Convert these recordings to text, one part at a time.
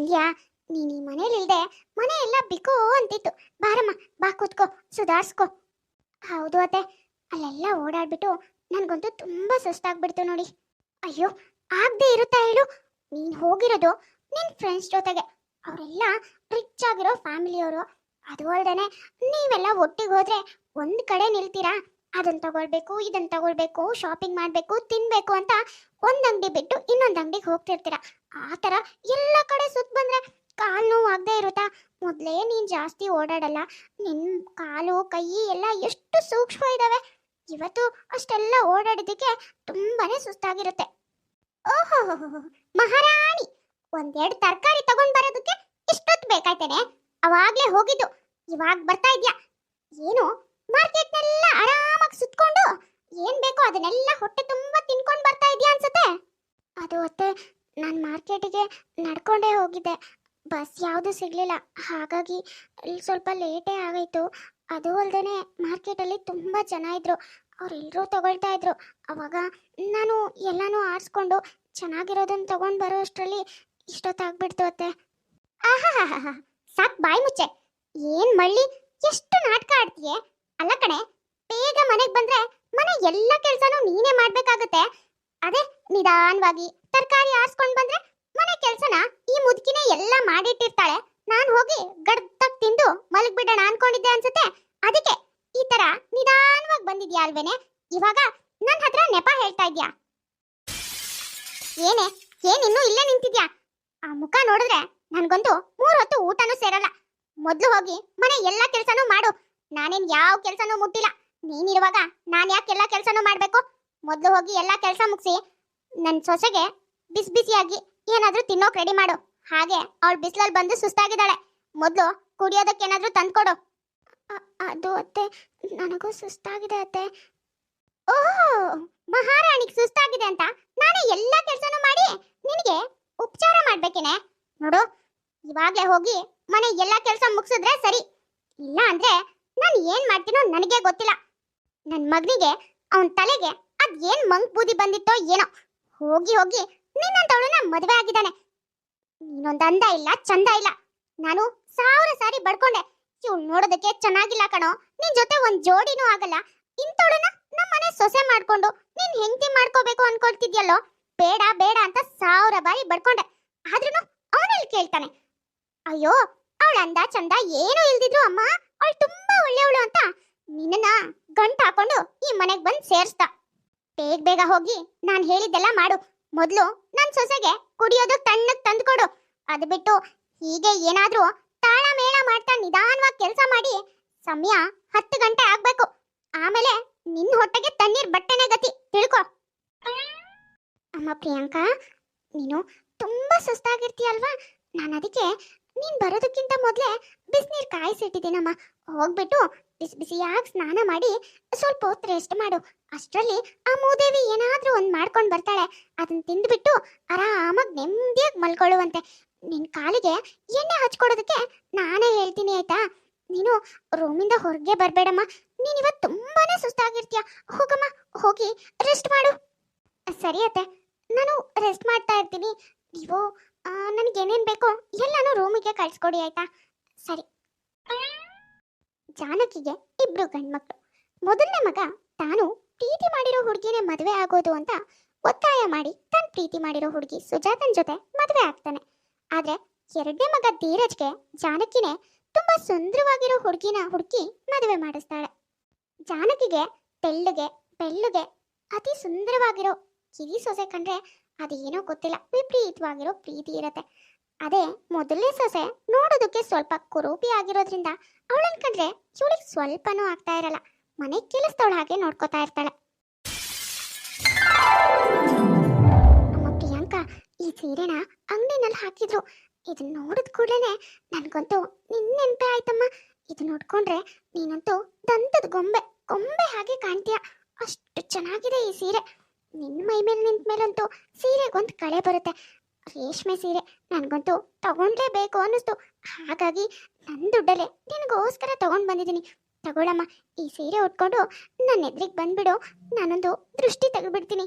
ಬಂದ್ಯಾ ನೀನ್ ಈ ಮನೇಲಿಲ್ದೆ ಮನೆ ಎಲ್ಲ ಬಿಕೋ ಅಂತಿತ್ತು. ಬಾರಮ್ಮ, ಬಾ ಕೂತ್ಕೋ, ಸುಧಾರಿಸ್ಕೋ. ಹೌದು ಅತ್ತೆ, ಅಲ್ಲೆಲ್ಲ ಓಡಾಡ್ಬಿಟ್ಟು ನನ್ಗಂತೂ ತುಂಬಾ ಸುಸ್ತಾಗ್ಬಿಡ್ತು ನೋಡಿ. ಅಯ್ಯೋ, ಆಗ್ದೇ ಇರುತ್ತಾ ಹೇಳು? ನೀನ್ ಹೋಗಿರೋದು ನಿನ್ ಫ್ರೆಂಡ್ಸ್ ಜೊತೆಗೆ. ಅವರೆಲ್ಲ ರಿಚ್ ಆಗಿರೋ ಫ್ಯಾಮಿಲಿಯವರು ಅದು ಅಲ್ದೇನೆ ನೀವೆಲ್ಲ ಒಟ್ಟಿಗೆ ಹೋದ್ರೆ ಒಂದ್ ಕಡೆ ನಿಲ್ತೀರಾ? ಅದನ್ ತಗೊಳ್ಬೇಕು, ಇದನ್ ತಗೊಳ್ಬೇಕು ಶಾಪಿಂಗ್ ಮಾಡ್ಬೇಕು, ತಿನ್ಬೇಕು ಅಂತ ಒಂದ್ ಅಂಗಡಿ ಬಿಟ್ಟು ಇನ್ನೊಂದ್ ಅಂಗಡಿಗೆ ಹೋಗ್ತಿರ್ತೀರಾ? ಆ ಥರ ಎಲ್ಲ ಕಡೆ ಸುತ್ತ ಬಂದ್ರೆ ಕಾಲು ನೋವು ಇರುತ್ತಾ? ಮೊದ್ಲೇ ನೀನ್ ಜಾಸ್ತಿ ಓಡಾಡಲ್ಲ. ನಿನ್ ಕಾಲು, ಕೈ ಎಲ್ಲ ಎಷ್ಟು ಸೂಕ್ಷ್ಮ ಇದಾವೆ. ಇವತ್ತು ಅಷ್ಟೆಲ್ಲ ಓಡಾಡಿದ್ದಕ್ಕೆ ತುಂಬಾನೇ ಸುಸ್ತಾಗಿರುತ್ತೆ. ಓಹೋ ಮಹಾರಾಣಿ! ಒಂದೆರಡು ತರಕಾರಿ ತಗೊಂಡ್ ಬರೋದಕ್ಕೆ ಇಷ್ಟೊತ್ತು ಬೇಕಾಯ್ತೇನೆ. ಅವಾಗ್ಲೇ ಹೋಗಿದ್ದು. ಇವಾಗ ಬರ್ತಾ ಇದ್ಯಾ? ಏನು? ಮಾರ್ಕೆಟ್ನೆಲ್ಲ ಆರಾಮಾಗಿ ಸುತ್ಕೊಂಡು ಏನ್ ಬೇಕೋ ಅದನ್ನೆಲ್ಲ ಹೊಟ್ಟೆ ತುಂಬಾ ತಿನ್ಕೊಂಡ್ ಬರ್ತಾ ಇದ್ಯಾ ಅನ್ಸುತ್ತೆ? ಅದು ಅತ್ತೆ ನಾನು ಮಾರ್ಕೆಟಿಗೆ ನಡ್ಕೊಂಡೇ ಹೋಗಿದ್ದೆ. ಬಸ್ ಯಾವುದು ಸಿಗ್ಲಿಲ್ಲ. ಹಾಗಾಗಿ ಸ್ವಲ್ಪ ಲೇಟೇ ಆಗೋಯ್ತು. ಅದು ಅಲ್ದೇನೆ ಮಾರ್ಕೆಟಲ್ಲಿ ತುಂಬ ಜನ ಇದ್ರು. ಅವರೆಲ್ಲರೂ ತಗೊಳ್ತಾ ಇದ್ರು. ಅವಾಗ ನಾನು ಎಲ್ಲನೂ ಆರಿಸ್ಕೊಂಡು ಚೆನ್ನಾಗಿರೋದನ್ನ ತಗೊಂಡು ಬರೋ ಅಷ್ಟರಲ್ಲಿ ಇಷ್ಟೊತ್ತಾಗ್ಬಿಡ್ತು ಅತ್ತೆ. ಆಹಾ ಸಾಕ್ ಬಾಯಿ ಮುಚ್ಚೆ. ಏನ್ ಮಳ್ಳಿ? ಎಷ್ಟು ನಾಟಕ ಆಡ್ತೀಯೆ? ಅಲ್ಲ ಕಣೆ, ಬೇಗ ಮನೆಗೆ ಬಂದ್ರೆ ಮನೆ ಎಲ್ಲ ಕೆಲಸನೂ ನೀನೇ ಮಾಡ್ಬೇಕಾಗತ್ತೆ. ಅದೇ ನಿಧಾನವಾಗಿ. ತರಕಾರಿ ಆರಿಸ್ಕೊಂಡು ಬಂದ್ರೆ ಮನೆ ಕೆಲ್ಸನ ಈ ಮುದುಕಿನೇ ಎಲ್ಲ ಮಾಡಿಟ್ಟಿರ್ತಾಳೆ. ನಾನ್ ಹೋಗಿ ಗಡ್ದಾಗ ತಿಂದು ಮಲಗ್ಬಿಡೋಣ ಅನ್ಕೊಂಡಿದ್ದೆ ಅನ್ಸುತ್ತೆ. ಅದಕ್ಕೆ ಈ ತರ ನಿಧಾನವಾಗಿ ಬಂದಿದ್ಯಾ ಅಲ್ವೇನೆ? ಇವಾಗ ನನ್ ಹತ್ರ ನೆಪ ಹೇಳ್ತಾ ಇದ್ಯಾ? ಏನೇ? ಏನ್ ಇನ್ನೂ ಇಲ್ಲೇ ನಿಂತಿದ್ಯಾ? ಆ ಮುಖ ನೋಡಿದ್ರೆ ನನ್ಗೊಂದು ಮೂರ್ ಹೊತ್ತು ಊಟನೂ ಸೇರಲ್ಲ. ಮೊದ್ಲು ಹೋಗಿ ಮನೆ ಎಲ್ಲಾ ಕೆಲ್ಸನೂ ಮಾಡು. ನಾನೇನ್ ಯಾವ ಕೆಲ್ಸನೂ ಮುಟ್ಟಿಲ್ಲ. ನೀನಿರುವಾಗ ನಾನ್ ಯಾಕೆ ಎಲ್ಲಾ ಕೆಲ್ಸನೂ ಮಾಡ್ಬೇಕು? ಮೊದ್ಲು ಹೋಗಿ ಎಲ್ಲಾ ಕೆಲ್ಸ ಮುಗಿಸಿ ನನ್ ಸೊಸೆಗೆ ಬಿಸಿ ಬಿಸಿಯಾಗಿ ಏನಾದ್ರೂ ತಿನ್ನೋಕ್ ರೆಡಿ ಮಾಡು. ಹಾಗೆ ಅವಳು ಬಿಸಿಲಲ್ಲಿ ಬಂದು ಸುಸ್ತಾಗಿದ್ದಾಳೆ. ಮೊದ್ಲು ಕುಡಿಯೋದಕ್ಕೆ ಏನಾದ್ರೂ ತಂದ್ಕೊಡು. ಅದು ಅತ್ತೆ, ನನಗೂ ಸುಸ್ತಾಗಿದೆ ಅತ್ತೆ. ಓಹೋ, ಮಹಾರಾಣಿಗೆ ಸುಸ್ತಾಗಿದೆ ಅಂತ ನಾನೇ ಎಲ್ಲಾ ಕೆಲ್ಸನೂ ಮಾಡಿ ನಿನಗೆ ಉಪಚಾರ ಮಾಡ್ಬೇಕೇನೆ. ನೋಡು, ಇವಾಗ್ಲೇ ಹೋಗಿ ಮನೆ ಎಲ್ಲಾ ಕೆಲಸ ಮುಗಿಸಿದ್ರೆ ಸರಿ. ಇಲ್ಲ ಅಂದ್ರೆ ನಾನು ಏನ್ ಮಾಡ್ತೀನೋ ನನಗೆ ಗೊತ್ತಿಲ್ಲ. ನನ್ನ ಮಗನಿಗೆ ಅವನ್ ತಲೆಗೆ ಅದ್ ಏನ್ ಮಂಕ್ ಬೂದಿ ಬಂದಿತ್ತೋ ಏನೋ. ಹೋಗಿ ಹೋಗಿ ನಿನ್ನಂತವಳನ್ನ ಮದುವೆ ಆಗಿದ್ದಾನೆ. ನೀನೊಂದು ಅಂದ ಇಲ್ಲ, ಚಂದ ಇಲ್ಲ. ನಾನು ಸಾವಿರ ಸಾರಿ ಬಡ್ಕೊಂಡೆ. ಇವ್ಳು ನೋಡೋದಕ್ಕೆ ಚೆನ್ನಾಗಿಲ್ಲ ಕಣೋ. ನಿನ್ ಜೊತೆ ಒಂದ್ ಜೋಡಿನೂ ಆಗಲ್ಲ. ಇಂಥವಳನ್ನ ನಮ್ಮನೆ ಸೊಸೆ ಮಾಡ್ಕೊಂಡು ನೀನ್ ಹೆಂಡತಿ ಮಾಡ್ಕೋಬೇಕು ಅನ್ಕೊಳ್ತಿದ್ಯಲ್ಲೋ? ಬೇಡ ಬೇಡ ಅಂತ ಸಾವಿರ ಬಾರಿ ಬಡ್ಕೊಂಡೆ. ಆದ್ರೂ ಅವನಲ್ಲಿ ಕೇಳ್ತಾನೆ. ಅಯ್ಯೋ, ಅವಳ ಅಂದ ಚಂದ ಏನೂ ಇಲ್ದಿದ್ರು ಅಮ್ಮ. ಅವಳು ತುಂಬಾ ಒಳ್ಳೆಯವಳು ಅಂತ ನಿನ್ನ ಗಂಟು ಹಾಕೊಂಡು ಈ ಮನೆಗ್ ಬಂದ್ ಸೇರ್ಸ್ದ. ಬೇಗ ಬೇಗ ಹೋಗಿ ನಾನ್ ಹೇಳಿದ್ದೆಲ್ಲ ಮಾಡು. ಮೊದ್ಲು ನನ್ನ ಸೊಸೆಗೆ ಕುಡಿಯೋದು ತಂದು ತಂದ್ಕೊಡು. ಅದು ಬಿಟ್ಟು ಹೀಗೆ ಏನಾದರೂ ತಾಳ ಮೇಳ ಮಾಡ್ತಾ ನಿಧಾನವಾಗಿ ಕೆಲಸ ಮಾಡಿ ಸಮಯ ಹತ್ತು ಗಂಟೆ ಆಗ್ಬೇಕು. ಆಮೇಲೆ ನಿನ್ನ ಹೊಟ್ಟೆಗೆ ತಣ್ಣೀರ್ ಬಟ್ಟೆನೆ ಗತಿ. ತಿಳ್ಕೊ. ಅಮ್ಮ ಪ್ರಿಯಾಂಕಾ, ನೀನು ತುಂಬಾ ಸುಸ್ತಾಗಿರ್ತೀಯಲ್ವಾ? ನಾನು ಅದಕ್ಕೆ ನೀನು ಬರೋದಕ್ಕಿಂತ ಮೊದಲೇ ಬಿಸಿನೀರು ಕಾಯಿಸಿಟ್ಟಿದ್ದೀನಮ್ಮ. ಹೋಗ್ಬಿಟ್ಟು ಬಿಸಿ ಬಿಸಿಯಾಗಿ ಸ್ನಾನ ಮಾಡಿ ಸ್ವಲ್ಪ ಹೊತ್ತು ರೆಸ್ಟ್ ಮಾಡು. ಅಷ್ಟರಲ್ಲಿ ಆ ಮೂದೇವಿ ಏನಾದ್ರೂ ಒಂದ್ ಮಾಡ್ಕೊಂಡು ಬರ್ತಾಳೆ. ಅದನ್ನ ತಿಂದ್ಬಿಟ್ಟು ಆರಾಮಾಗಿ ನೆಮ್ಮದಿಯಾಗಿ ಮಲ್ಕೊಳ್ಳುವಂತೆ. ನಿನ್ ಕಾಲಿಗೆ ಎಣ್ಣೆ ಹಚ್ಕೊಡೋದಕ್ಕೆ ನಾನೇ ಹೇಳ್ತೀನಿ ಆಯ್ತಾ? ನೀನು ರೂಮಿಂದ ಹೊರಗೆ ಬರಬೇಡಮ್ಮ. ನೀನ್ ಇವತ್ತು ತುಂಬಾನೇ ಸುಸ್ತಾಗಿರ್ತೀಯ. ಹೋಗಮ್ಮ, ಹೋಗಿ ರೆಸ್ಟ್ ಮಾಡು. ಸರಿ ಅತ್ತೆ, ನಾನು ರೆಸ್ಟ್ ಮಾಡ್ತಾ ಇರ್ತೀನಿ. ನೀವು ನನಗೆ ಏನೇನು ಬೇಕೋ ಎಲ್ಲಾನು ರೂಮಿಗೆ ಕಳಿಸ್ಕೊಡಿ ಆಯ್ತಾ? ಸರಿ. ಜಾನಕಿಗೆ ಇಬ್ರು ಗಂಡ್ಮಕ್ಳು. ಮೊದಲನೇ ಮಗ ತಾನು ಪ್ರೀತಿ ಮಾಡಿರೋ ಹುಡುಗಿನೇ ಮದುವೆ ಆಗೋದು ಅಂತ ಒತ್ತಾಯ ಮಾಡಿ ತನ್ನ ಪ್ರೀತಿ ಮಾಡಿರೋ ಹುಡುಗಿ ಸುಜಾತನ್ ಜೊತೆ ಮದುವೆ ಆಗ್ತಾನೆ. ಆದ್ರೆ ಎರಡನೇ ಮಗ ಧೀರಜ್ಗೆ ಜಾನಕಿನೇ ತುಂಬಾ ಸುಂದರವಾಗಿರೋ ಹುಡುಗಿನ ಹುಡುಕಿ ಮದುವೆ ಮಾಡಿಸ್ತಾಳೆ. ಜಾನಕಿಗೆ ತೆಳ್ಳಗೆ, ಬೆಳ್ಳುಗೆ ಅತಿ ಸುಂದರವಾಗಿರೋ ಕಿರಿ ಸೊಸೆ ಕಂಡ್ರೆ ಅದೇನೋ ಗೊತ್ತಿಲ್ಲ, ವಿಪರೀತವಾಗಿರೋ ಪ್ರೀತಿ ಇರತ್ತೆ. ಅದೇ ಮೊದಲನೇ ಸೊಸೆ ನೋಡೋದಕ್ಕೆ ಸ್ವಲ್ಪ ಕುರೂಪಿ ಆಗಿರೋದ್ರಿಂದ ಅವಳನ್ ಕಂಡ್ರೆ ಇವಳಿಗೆ ಸ್ವಲ್ಪನೂ ಆಗ್ತಾ ಇರಲ್ಲ. ಮನೆ ಕೆಲಸದವಳ ಹಾಗೆ ನೋಡ್ಕೋತಾ ಇರ್ತಾಳೆ. ಅಮ್ಮ ಪ್ರಿಯಾಂಕಾ, ಈ ಸೀರೆನ ಅಂಗಡಿನಲ್ಲಿ ಹಾಕಿದ್ರು. ಇದನ್ನ ನೋಡಿದ ಕೂಡಲೇ ನನ್ಗಂತೂ ನಿನ್ನ ನೆನಪೇ ಆಯ್ತಮ್ಮ. ಇದು ನೋಡ್ಕೊಂಡ್ರೆ ನೀನಂತೂ ದಂತದ ಗೊಂಬೆ ಗೊಂಬೆ ಹಾಗೆ ಕಾಣ್ತೀಯ. ಅಷ್ಟು ಚೆನ್ನಾಗಿದೆ ಈ ಸೀರೆ. ನಿನ್ನ ಮೈ ಮೇಲೆ ನಿಂತ ಮೇಲಂತೂ ಸೀರೆಗೊಂದು ಕಳೆ ಬರುತ್ತೆ. ರೇಷ್ಮೆ ಸೀರೆ ನನಗಂತೂ ತಗೊಂಡ್ಲೇಬೇಕು ಅನ್ನಿಸ್ತು. ಹಾಗಾಗಿ ನನ್ನ ದುಡ್ಡಲ್ಲೇ ನಿನಗೋಸ್ಕರ ತಗೊಂಡು ಬಂದಿದ್ದೀನಿ. ತಗೊಳಮ್ಮ, ಈ ಸೀರೆ ಉಟ್ಕೊಂಡು ನನ್ನ ಎದುರಿಗೆ ಬಂದ್ಬಿಡು, ನಾನೊಂದು ದೃಷ್ಟಿ ತೆಗೆದ್ಬಿಡ್ತೀನಿ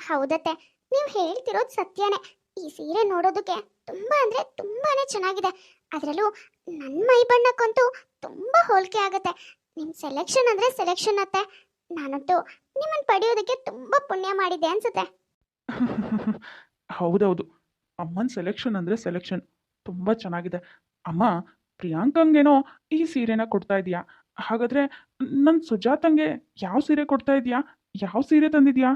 ಹೌದತ್ತೆ, ನೀವು ಹೇಳ್ತಿರೋದು ಸತ್ಯನೇ. ಈ ಸೀರೆ ನೋಡೋದಕ್ಕೆ ತುಂಬಾ ಅಂದ್ರೆ ತುಂಬಾನೇ ಚೆನ್ನಾಗಿದೆ. ಅದರಲ್ಲೂ ನನ್ನ ಮೈ ಬಣ್ಣಕ್ಕಂತೂ ತುಂಬಾ ಹೋಲಿಕೆ ಆಗುತ್ತೆ. ನಿಮ್ಮ ಸೆಲೆಕ್ಷನ್ ಅಂದ್ರೆ ಸೆಲೆಕ್ಷನ್ ಅತ್ತೆ. ನಾನಂತೂ ನಿಮ್ಮನ್ನು ಪಡೆಯೋದಕ್ಕೆ ತುಂಬಾ ಪುಣ್ಯ ಮಾಡಿದೆ ಅನ್ಸುತ್ತೆ. ಹೌದೌದು. ಅಮ್ಮನ ಸೆಲೆಕ್ಷನ್ ಅಂದರೆ ಸೆಲೆಕ್ಷನ್ ತುಂಬ ಚೆನ್ನಾಗಿದೆ. ಅಮ್ಮ, ಪ್ರಿಯಾಂಕಂಗೇನೋ ಈ ಸೀರೆನ ಕೊಡ್ತಾ ಇದೀಯಾ? ಹಾಗಾದ್ರೆ ನನ್ನ ಸುಜಾತಂಗೆ ಯಾವ ಸೀರೆ ಕೊಡ್ತಾ ಇದೀಯಾ? ಯಾವ ಸೀರೆ ತಂದಿದ್ಯಾ?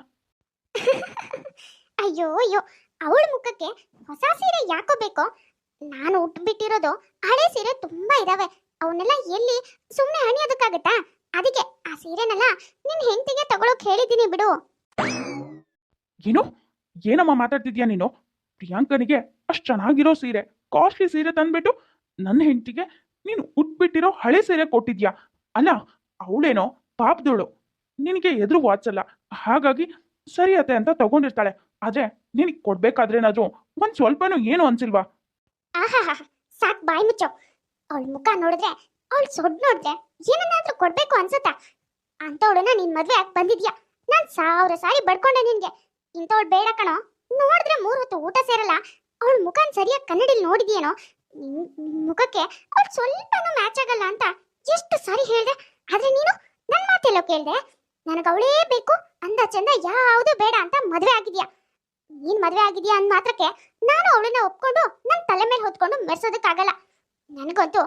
ಅಯ್ಯೋ ಅಯ್ಯೋ ಅವಳ ಮುಖಕ್ಕೆ ಹೊಸ ಸೀರೆ ಯಾಕೋ ಬೇಕೋ? ನಾನು ಉಟ್ಬಿಟ್ಟಿರೋದು ಹಳೆ ಸೀರೆ ತುಂಬಾ ಇದಾವೆ. ಅವನ್ನೆಲ್ಲ ಎಲ್ಲಿ? ಸುಮ್ಮನೆ ಹಣಿಯೋದಕ್ಕಾಗತ್ತಾ ಅದಕ್ಕೆ ಆ ಸೀರೆನೆಲ್ಲ ನಿನ್ನ ಹೆಂಡತಿಗೆ ತಗೊಳಕ್ ಹೇಳಿದ್ದೀನಿ ಬಿಡು. ಏನು? ಏನಮ್ಮ ಮಾತಾಡ್ತಿದ್ಯಾ ನೀನು? ಪ್ರಿಯಾಂಕನಿಗೆ ಅಷ್ಟು ಚೆನ್ನಾಗಿರೋ ಸೀರೆ ಕಾಸ್ಟ್ಲಿ ಸೀರೆ ತಂದ್ಬಿಟ್ಟು ನನ್ನ ಹೆಂಡತಿಗೆ ನೀನು ಉಟ್ಬಿಟ್ಟಿರೋ ಹಳೆ ಸೀರೆ ಕೊಟ್ಟಿದ್ಯಾ? ಅಲ್ಲ, ಅವಳೇನೋ ಪಾಪದೋಳು. ನಿನಗೆ ಎದುರು ವಾಚಲ್ಲ ಹಾಗಾಗಿ ಸರಿ ಅತ್ತೆ ಅಂತ ತಗೊಂಡಿರ್ತಾಳೆ. ಆದ್ರೆ ನಿನಗೆ ಕೊಡ್ಬೇಕಾದ್ರೇನಾದ್ರೂ ಒಂದ್ ಸ್ವಲ್ಪನೂ ಏನು ಅನ್ಸಿಲ್ವಾ? ಆಹಾ ಸಾಕ್ ಬಾಯಿ ಮುಚ್ಚೋ. ಅವಳ ಮುಖ ನೋಡಿದ್ರೆ, ಅವಳ ಸೊಡ್ ನೋಡಿದ್ರೆ ಏನನ್ನಾದ್ರೂ ಕೊಡ್ಬೇಕು ಅನ್ಸುತ್ತಾ? ಅಂತವಳನ್ನ ನಿನ್ ಮದ್ವೆ ಯಾಕೆ ಬಂದಿದ್ಯಾ? ನಾನ್ ಸಾವಿರ ಸಾರಿ ಬಡ್ಕೊಂಡೆ ನಿನ್ಗೆ. ಇಂಥವಳು ಬೇಡ ಕಣೋ. ನೋಡಿದ್ರೆ ಮೂರ್ ಹೊತ್ತು ಊಟ ಸೇರಲ್ಲ. ಅವಳ ಮುಖನ್ ಸರಿಯಾಗಿ ಕನ್ನಡಿಲಿ ನೋಡಿದ್ಯೇನೋ? ಮುಖಕ್ಕೆ ಅವ್ರು ಸ್ವಲ್ಪನೂ ಮ್ಯಾಚ್ ಆಗಲ್ಲ ಅಂತ ಎಷ್ಟು ಸಾರಿ ಹೇಳ್ದೆ? ಆದ್ರೆ ನೀನು ನನ್ ಮಾತೆಲ್ಲ ಕೇಳ್ದೆ. ನನಗೆ ಅವಳೇ ಬೇಕು, ಅಂದ ಚಂದ ಯಾವುದು ಬೇಡ ಅಂತ ಮದ್ವೆ ಆಗಿದ್ಯಾ? ನೀನ್ ಮದ್ವೆ ಆಗಿದ್ಯಾ ಅಂದ್ ಮಾತ್ರಕ್ಕೆ ನಾನು ಅವಳನ್ನ ಒಪ್ಕೊಂಡು ನನ್ನ ತಲೆ ಮೇಲೆ ಹೊತ್ಕೊಂಡು ಮೆರೆಸೋದಕ್ಕಾಗಲ್ಲ. ನನಗಂತೂ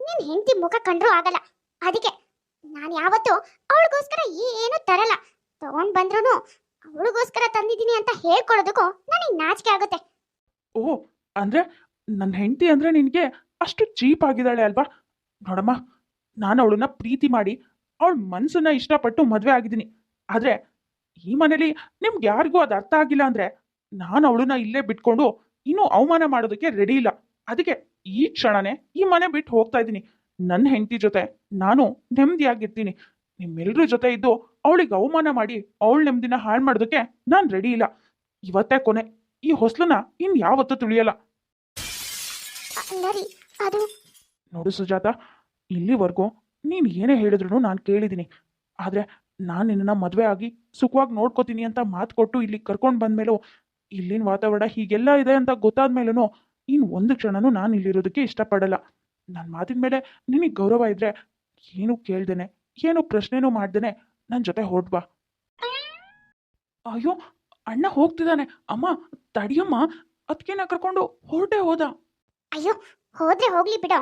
ನಿನ್ ಹೆಂಡತಿ ಮುಖ ಕಂಡ್ರೂ ಆಗಲ್ಲ. ಅದಕ್ಕೆ ನಾನು ಯಾವತ್ತೂ ಅವಳಿಗೋಸ್ಕರ ಏನು ತರಲ್ಲ. ತಗೊಂಡ್ ಬಂದ್ರು ಅವಳಿಗೋಸ್ಕರ ತಂದಿದ್ದೀನಿ ಅಂತ ಹೇಳ್ಕೊಳ್ಳೋದಕ್ಕೂ ನನಗೆ ನಾಚಿಕೆ ಆಗುತ್ತೆ. ಓ ಅಂದ್ರೆ ನನ್ನ ಹೆಂಡತಿ ಅಂದ್ರೆ ನಿನಗೆ ಅಷ್ಟು ಚೀಪ್ ಆಗಿದ್ದಾಳೆ ಅಲ್ವಾ? ನೋಡಮ್ಮ, ನಾನು ಅವಳನ್ನ ಪ್ರೀತಿ ಮಾಡಿ ಅವಳ ಮನಸ್ಸನ್ನ ಇಷ್ಟಪಟ್ಟು ಮದುವೆ ಆಗಿದ್ದೀನಿ. ಆದ್ರೆ ಈ ಮನೇಲಿ ನಿಮ್ಗೆ ಯಾರಿಗೂ ಅದು ಅರ್ಥ ಆಗಿಲ್ಲ ಅಂದ್ರೆ ನಾನು ಅವಳನ್ನ ಇಲ್ಲೇ ಬಿಟ್ಕೊಂಡು ಇನ್ನೂ ಅವಮಾನ ಮಾಡೋದಕ್ಕೆ ರೆಡಿ ಇಲ್ಲ. ಅದಕ್ಕೆ ಈ ಕ್ಷಣನೇ ಈ ಮನೆ ಬಿಟ್ಟು ಹೋಗ್ತಾ ಇದ್ದೀನಿ. ನನ್ನ ಹೆಂಡತಿ ಜೊತೆ ನಾನು ನೆಮ್ಮದಿಯಾಗಿರ್ತೀನಿ. ನಿಮ್ಮೆಲ್ಲರ ಜೊತೆ ಇದ್ದು ಅವಳಿಗೆ ಅವಮಾನ ಮಾಡಿ ಅವಳ ನೆಮ್ಮದಿನ ಹಾಳು ಮಾಡೋದಕ್ಕೆ ನಾನು ರೆಡಿ ಇಲ್ಲ. ಇವತ್ತೇ ಕೊನೆ. ಈ ಹೊಸ್ಲನ್ನ ಇನ್ ಯಾವತ್ತೂ ತುಳಿಯಲ್ಲ. ಅಲ್ಲ ರೀ ಅದು. ನೋಡು ಸುಜಾತ, ಇಲ್ಲಿವರೆಗೂ ನೀನು ಏನೇ ಹೇಳಿದ್ರು ನಾನು ಕೇಳಿದ್ದೀನಿ. ಆದರೆ ನಾನು ನಿನ್ನನ್ನು ಮದುವೆ ಆಗಿ ಸುಖವಾಗಿ ನೋಡ್ಕೋತೀನಿ ಅಂತ ಮಾತು ಕೊಟ್ಟು ಇಲ್ಲಿ ಕರ್ಕೊಂಡು ಬಂದ್ಮೇಲೂ ಇಲ್ಲಿನ ವಾತಾವರಣ ಹೀಗೆಲ್ಲ ಇದೆ ಅಂತ ಗೊತ್ತಾದ ಮೇಲೂ ಇನ್ನು ಒಂದು ಕ್ಷಣನೂ ನಾನು ಇಲ್ಲಿರೋದಕ್ಕೆ ಇಷ್ಟಪಡಲ್ಲ. ನನ್ನ ಮಾತಿನ ಮೇಲೆ ನಿನಗೆ ಗೌರವ ಇದ್ರೆ ಏನು ಕೇಳ್ದೇನೆ, ಏನು ಪ್ರಶ್ನೆನೂ ಮಾಡ್ದೇನೆ ನನ್ನ ಜೊತೆ ಹೊರಡ್ಬಾ ಅಯ್ಯೋ, ಅಣ್ಣ ಹೋಗ್ತಿದ್ದಾನೆ ಅಮ್ಮ, ತಡಿಯಮ್ಮ ಅದಕ್ಕೆ ಕರ್ಕೊಂಡು ಹೊರಟೇ ಹೋದ. ಅಯ್ಯೋ, ಹೋದ್ರೆ ಹೋಗ್ಲಿ ಬಿಡೋ.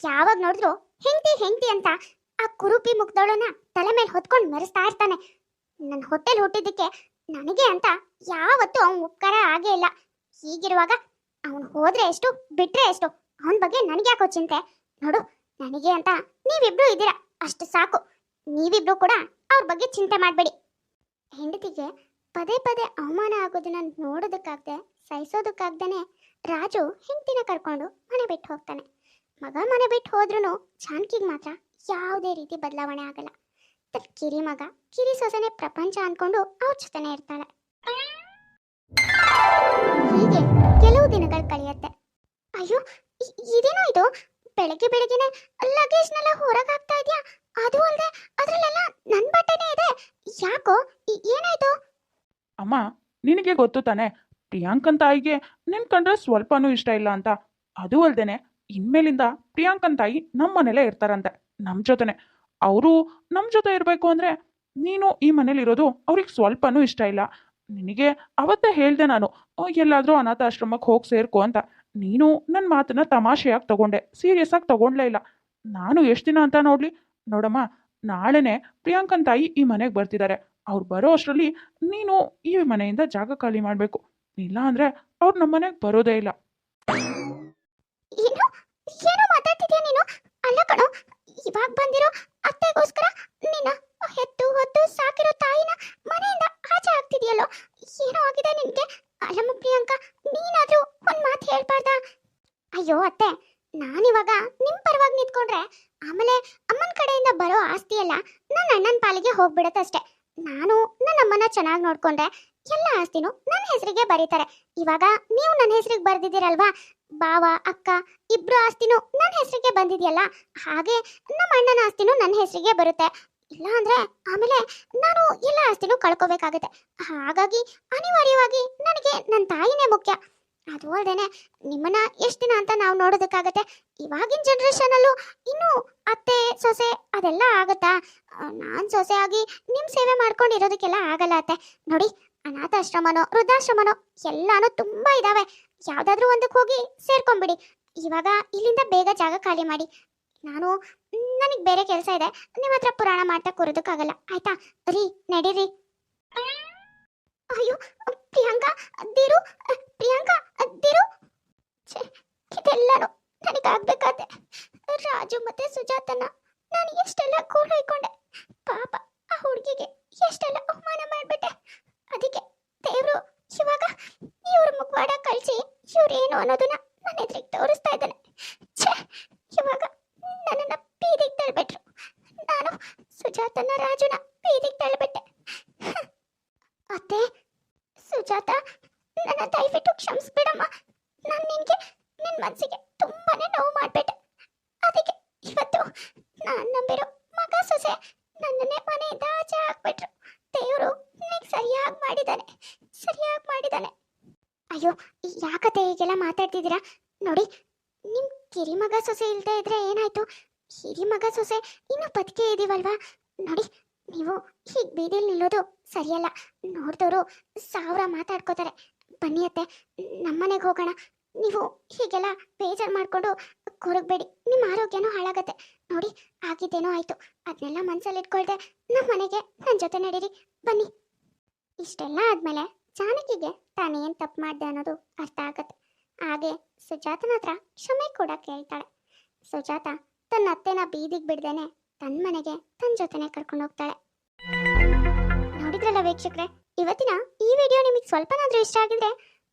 ಯಾವಾಗ ನೋಡಿದ್ರು ಹೆಂಡತಿ ಹೆಂಡತಿ ಅಂತ ಆ ಕುರುಪಿ ಮುಗ್ದವಳನ್ನ ತಲೆ ಮೇಲೆ ಹೊತ್ಕೊಂಡು ಮೆರೆಸ್ತಾ ಇರ್ತಾನೆ. ನನ್ನ ಹೊಟ್ಟೆಲ್ ಹುಟ್ಟಿದ್ದಕ್ಕೆ ನನಗೆ ಅಂತ ಯಾವತ್ತೂ ಅವನ ಉಪಕಾರ ಆಗೇ ಇಲ್ಲ. ಹೀಗಿರುವಾಗ ಅವನು ಹೋದ್ರೆ ಎಷ್ಟು, ಬಿಟ್ರೆ ಎಷ್ಟು? ಅವನ ಬಗ್ಗೆ ನನಗೆ ಯಾಕೋ ಚಿಂತೆ? ನೋಡು, ನನಗೆ ಅಂತ ನೀವಿಬ್ರು ಇದ್ದೀರಾ, ಅಷ್ಟು ಸಾಕು. ನೀವಿಬ್ರು ಕೂಡ ಅವ್ರ ಬಗ್ಗೆ ಚಿಂತೆ ಮಾಡಬೇಡಿ. ಹೆಂಡತಿಗೆ ಪದೇ ಪದೇ ಅವಮಾನ ಆಗೋದನ್ನ ನೋಡೋದಕ್ಕಾಗ್ದೆ, ಸಹಿಸೋದಕ್ಕಾಗ್ದೇನೆ ರಾಜು ಹೆಂಡತಿನ ಕರ್ಕೊಂಡು ಮನೆ ಬಿಟ್ಟು ಹೋಗ್ತಾನೆ. ಮಗ ಮನೆ ಬಿಟ್ಟು ಹೋದ್ರೂ ಜಾನಕಿಗೆ ಮಾತ್ರ ಯಾವುದೇ ರೀತಿ ಬದಲಾವಣೆ ಆಗಲ್ಲ. ತನ್ನ ಕಿರಿ ಮಗ, ಕಿರಿ ಸೊಸೆನೆ ಪ್ರಪಂಚ ಅನ್ಕೊಂಡು ಅವ್ರ ಜೊತೆನೆ ಇರ್ತಾಳೆ. ಹೀಗೆ ಕೆಲವು ದಿನಗಳು ಕಳೆಯುತ್ತೆ. ಅಯ್ಯೋ ಇದೇನೋ ಇದು? ಬೆಳಗ್ಗೆ ಬೆಳಗ್ಗೆನೆ ಲಗೇಜ್ನೆಲ್ಲ ಹೊರಗೆ ಹಾಕ್ತಾ ಇದೆಯಾ? ಅದು ಅಲ್ಲದೆ ಅದ್ರಲ್ಲೆಲ್ಲ ನನ್ನ ಬಟ್ಟೆನೇ ಇದೆ. ಯಾಕೋ ಏನಾಯ್ತು? ಅಮ್ಮ, ನಿನಗೆ ಗೊತ್ತು ತಾನೆ ಪ್ರಿಯಾಂಕನ್ ತಾಯಿಗೆ ನಿನ್ ಕಂಡ್ರೆ ಸ್ವಲ್ಪನೂ ಇಷ್ಟ ಇಲ್ಲ ಅಂತ. ಅದು ಅಲ್ದೇನೆ, ಇನ್ಮೇಲಿಂದ ಪ್ರಿಯಾಂಕನ್ ತಾಯಿ ನಮ್ಮ ಮನೇಲೇ ಇರ್ತಾರಂತೆ ನಮ್ಮ ಜೊತೆನೆ. ಅವರು ನಮ್ಮ ಜೊತೆ ಇರಬೇಕು ಅಂದ್ರೆ ನೀನು ಈ ಮನೇಲಿರೋದು ಅವ್ರಿಗೆ ಸ್ವಲ್ಪನೂ ಇಷ್ಟ ಇಲ್ಲ. ನಿನಗೆ ಅವತ್ತೇ ಹೇಳ್ದೆ ನಾನು ಎಲ್ಲಾದರೂ ಅನಾಥಾಶ್ರಮಕ್ಕೆ ಹೋಗಿ ಸೇರ್ಕೊ ಅಂತ. ನೀನು ನನ್ನ ಮಾತನ್ನ ತಮಾಷೆಯಾಗಿ ತಗೊಂಡೆ, ಸೀರಿಯಸ್ ಆಗಿ ತಗೊಂಡ್ಲೇ ಇಲ್ಲ. ನಾನು ಎಷ್ಟು ದಿನ ಅಂತ ನೋಡ್ಲಿ? ನೋಡಮ್ಮ, ನಾಳೆನೆ ಪ್ರಿಯಾಂಕನ್ ತಾಯಿ ಈ ಮನೆಗೆ ಬರ್ತಿದ್ದಾರೆ ಅವ್ರು ಬರೋ ಅಷ್ಟರಲ್ಲಿ ನೀನು ಈ ಮನೆಯಿಂದ ಜಾಗ ಖಾಲಿ ಮಾಡಬೇಕು. ಇಲ್ಲ ಅಂದ್ರೆ ಅವ್ರು ನಮ್ಮ ಮನೆಗೆ ಬರೋದೇ ಇಲ್ಲ ಏನು ಏನೋ ಮಾತಾಡ್ತಿದ್ಯಾ ನೀನು ಅಲ್ಲ ಕಣೋ ಇವಾಗ ಬಂದಿರೋ ಅತ್ತೆಗೋಸ್ಕರ ನಿನ್ನ ಹೆತ್ತು ಹೊತ್ತು ಸಾಕಿರೋ ತಾಯಿನ ಮನೆಯಿಂದ ಆಚೆ ಆಗ್ತಿದ್ಯಲ್ಲೋ ಏನೋ ಆಗಿದೆ ನಿನ್ಗೆ ಅಲ್ಲಮ್ಮ ಪ್ರಿಯಾಂಕಾ ನೀನಾದ್ರೂ ಒಂದ್ ಮಾತು ಹೇಳ್ಬಾರ್ದಾ ಅಯ್ಯೋ ಅತ್ತೆ ನಾನಿವಾಗ ನಿಮ್ ಪರವಾಗಿ ನಿಂತ್ಕೊಂಡ್ರೆ ಆಮೇಲೆ ಅಮ್ಮನ ಕಡೆಯಿಂದ ಬರೋ ಆಸ್ತಿ ಎಲ್ಲ ನನ್ನ ಅಣ್ಣನ ಪಾಲಿಗೆ ಹೋಗ್ಬಿಡತ್ತಷ್ಟೇ ನಾನು ನನ್ನ ಅಮ್ಮನ ನೋಡ್ಕೊಂಡ್ರೆ ಎಲ್ಲ ಆಸ್ತಿನೂ ನನ್ನ ಹೆಸರಿಗೆ ಬರೀತಾರೆ. ಇವಾಗ ನೀವು ನನ್ನ ಹೆಸರಿಗೆ ಬರ್ದಿದ್ದೀರಲ್ವಾ? ಬಾವ ಅಕ್ಕ ಇಬ್ರು ಆಸ್ತಿನೂ ನನ್ನ ಹೆಸರಿಗೆ ಬಂದಿದೆಯಲ್ಲ? ಹಾಗೆ ನಮ್ಮ ಅಣ್ಣನ ಆಸ್ತಿನೂ ನನ್ನ ಹೆಸರಿಗೆ ಬರುತ್ತೆ. ಇಲ್ಲ ಅಂದ್ರೆ ಆಮೇಲೆ ನಾನು ಎಲ್ಲ ಆಸ್ತಿನೂ ಕಳ್ಕೋಬೇಕಾಗತ್ತೆ. ಹಾಗಾಗಿ ಅನಿವಾರ್ಯವಾಗಿ ನನಗೆ ನನ್ನ ತಾಯಿನೇ ಮುಖ್ಯ. ಅದು ಅಲ್ಲದೆ ನಿಮ್ಮನ್ನ ಎಷ್ಟು ದಿನ ಅಂತ ನಾವು ನೋಡೋದಕ್ಕಾಗತ್ತೆ. ಇವಾಗಿನ ಜನ್ರೇಷನಲ್ಲೂ ಇನ್ನೂ ಅತ್ತೆ, ಸೊಸೆ ಅದೆಲ್ಲ ಆಗುತ್ತಾ? ನಾನು ಸೊಸೆ ಆಗಿ ನಿಮ್ಮ ಸೇವೆ ಮಾಡ್ಕೊಂಡಿರೋದಕ್ಕೆಲ್ಲ ಆಗಲ್ಲ ಅತ್ತೆ. ನೋಡಿ, ಅನಾಥಾಶ್ರಮನೋ, ವೃದ್ಧಾಶ್ರಮನೋ ಎಲ್ಲಾನು ತುಂಬಾ ಇದಾವೆ. ಯಾವ್ದಾದ್ರೂ ಒಂದಕ್ಕೆ ಹೋಗಿ ಸೇರ್ಕೊಂಬಿಡಿ. ಇವಾಗ ಇಲ್ಲಿಂದ ಬೇಗ ಜಾಗ ಖಾಲಿ ಮಾಡಿ. ನಾನು, ನನಗೆ ಬೇರೆ ಕೆಲಸ ಇದೆ. ನಿಮ್ಮ ಹತ್ರ ಪುರಾಣ ಮಾಡ್ತಾ ಕೂರೋದಕ್ಕಾಗಲ್ಲ. ಆಯ್ತಾ? ರೀ, ನಡೀರಿ. ಅಯ್ಯೋ, ಪ್ರಿಯಾಂಕಾ! ರಾಜು ಮತ್ತೆ ಸುಜಾತನ. ನಾನು ಎಷ್ಟೆಲ್ಲ ಕೂಡೈಕೊಂಡೆ ಪಾಪ ಆ ಹುಡುಗಿಗೆ ಎಷ್ಟೆಲ್ಲ ಅವಮಾನ ಮಾಡ್ಬಿಟ್ಟೆ. ಅದಕ್ಕೆ ದೇವ್ರು ಇವಾಗ ಇವ್ರ ಮುಖವಾಡ ಕಳಿಸಿ ಇವ್ರೇನು ಅನ್ನೋದನ್ನ ನನ್ನ ಎದುರಿಗೆ ತೋರಿಸ್ತಾ ಇದ್ದಾನೆ. ಛೇ, ಇವಾಗ ನನ್ನನ್ನ ಬೀದಿಗೆ ತಳ್ಬಿಟ್ರು. ನಾನು ಸುಜಾತನ ರಾಜುನ ಬೀದಿಗೆ ತಳ್ಬಿಟ್ಟೆ. ಅತ್ತೆ, ಸುಜಾತ, ನನ್ನ ದಯವಿಟ್ಟು ಕ್ಷಮಿಸ್ಬಿಡಮ್ಮ. ನಾನು ನಿನಗೆ ನಿನ್ನ ಮನಸ್ಸಿಗೆ ತುಂಬಾನೇ ನೋವು ಮಾಡಿಬಿಟ್ಟೆ. ನಂಬಿರೋ. ಮಗ ಸೊಸೆ ನನ್ನನ್ನೇ ಮನೆಯಿಂದ ಆಚೆ ಹಾಕ್ಬಿಟ್ರು. ದೇವರು ನಿನಗೆ ಸರಿಯಾಗಿ ಮಾಡಿದ್ದಾನೆ ಸರಿಯಾಗಿ ಮಾಡಿದ್ದಾನೆ ಅಯ್ಯೋ ಯಾಕತ್ತೆ ಹೀಗೆಲ್ಲ ಮಾತಾಡ್ತಿದ್ದೀರಾ? ನೋಡಿ ನಿಮ್ಮ ಕಿರಿ ಮಗ ಸೊಸೆ ಇಲ್ಲದೆ ಇದ್ರೆ ಏನಾಯ್ತು? ಹಿರಿಮಗ ಸೊಸೆ ಇನ್ನೂ ಬದುಕೇ ಇದೀವಲ್ವಾ? ನೋಡಿ, ನೀವು ಹೀಗೆ ಬೀದಿಲಿ ನಿಲ್ಲೋದು ಸರಿಯಲ್ಲ. ನೋಡಿದವರು ಸಾವಿರ ಮಾತಾಡ್ಕೋತಾರೆ. ಬನ್ನಿ ಅತ್ತೆ, ನಮ್ಮನೆಗೆ ಹೋಗೋಣ. ನೀವು ಹೀಗೆಲ್ಲ ಬೇಜಾರು ಮಾಡಿಕೊಂಡು ಕೊರಗಬೇಡಿ. ನಿಮ್ಮ ಆರೋಗ್ಯನೂ ಹಾಳಾಗತ್ತೆ. ನೋಡಿ, ಆಗಿದ್ದೇನೋ ಆಯಿತು. ಅದನ್ನೆಲ್ಲ ಮನಸ್ಸಲ್ಲಿ ಇಟ್ಕೊಳ್ದೆ ನಮ್ಮ ಮನೆಗೆ ನನ್ನ ಜೊತೆ ನಡೀರಿ. ಬನ್ನಿ. ಇಷ್ಟೆಲ್ಲ ಆದಮೇಲೆ ಜಾನಕಿಗೆ ತಾನೇನು ತಪ್ಪು ಮಾಡಿದೆ ಅನ್ನೋದು ಅರ್ಥ ಆಗತ್ತೆ. ಹಾಗೆ ಸುಜಾತನ ಹತ್ರ ಕ್ಷಮೆ ಕೂಡ ಕೇಳ್ತಾಳೆ. ಸುಜಾತ ತನ್ನ ಅತ್ತೆನ ಬೀದಿಗೆ ಬಿಡ್ದೇನೆ ತನ್ನ ಮನೆಗೆ ತನ್ನ ಜೊತೆನೆ ಕರ್ಕೊಂಡು ಹೋಗ್ತಾಳೆ. ನೋಡಿದ್ರಲ್ಲ ವೀಕ್ಷಕರೇ, ಇವತ್ತಿನ ಈ ವಿಡಿಯೋ ನಿಮಗೆ ಸ್ವಲ್ಪನಾದರೂ ಇಷ್ಟ ಆಗಿದ್ರೆ